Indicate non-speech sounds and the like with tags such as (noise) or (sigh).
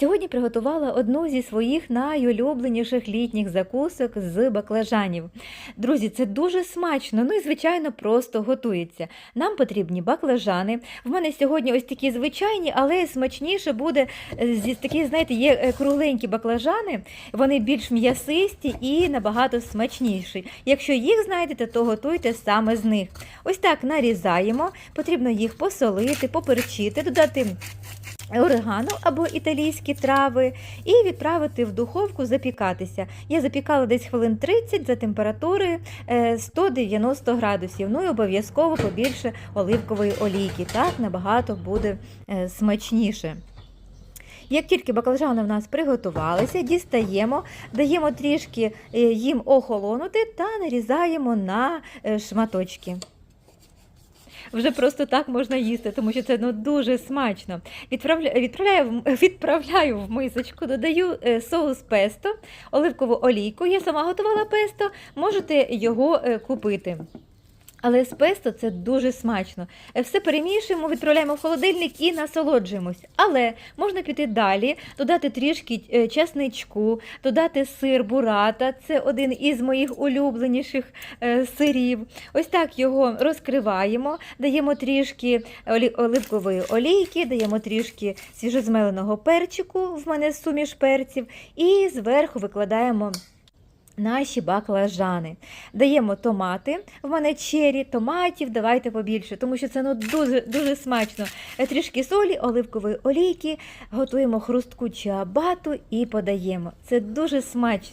Сьогодні приготувала одну зі своїх найулюбленіших літніх закусок з баклажанів. Друзі, це дуже смачно, ну і звичайно просто готується. Нам потрібні баклажани. В мене сьогодні ось такі звичайні, але смачніше буде е, зі такі, знаєте, є е, кругленькі баклажани, вони більш м'ясисті і набагато смачніші. Якщо їх знайдете, то готуйте саме з них. Ось так нарізаємо, потрібно їх посолити, поперчити, додати орегано або італійські трави і відправити в духовку запікатися. Я запікала десь хвилин 30 за температурою е, 190 градусів. Ну і обов'язково побільше оливкової олійки. Так набагато буде е, смачніше. Як тільки баклажани в нас приготувалися, дістаємо, даємо трішки е, їм охолонути та нарізаємо на е, шматочки. Вже просто так можна їсти, тому що це ну, дуже смачно. Відправля... Відправляю, в- (laughs) відправляю в мисочку, додаю е, соус песто, оливкову олійку. Я сама готувала песто, можете його е, купити. Але з песто це дуже смачно. Е, Все перемішуємо, відправляємо в холодильник і насолоджуємось. Але можна піти далі, додати трішки е, часничку, додати сир бурата. Це один із моїх улюбленіших е, сирів. Ось так його розкриваємо, даємо трішки оливкової олійки, даємо трішки свіжозмеленого перчику, в мене суміш перців, і зверху викладаємо. Наші баклажани. Даємо томати. В мене чері, томатів, давайте побільше, тому що це ну, дуже, дуже смачно. Е, Трішки солі, оливкової олійки, готуємо хрустку чиабату і подаємо. Це дуже смачно.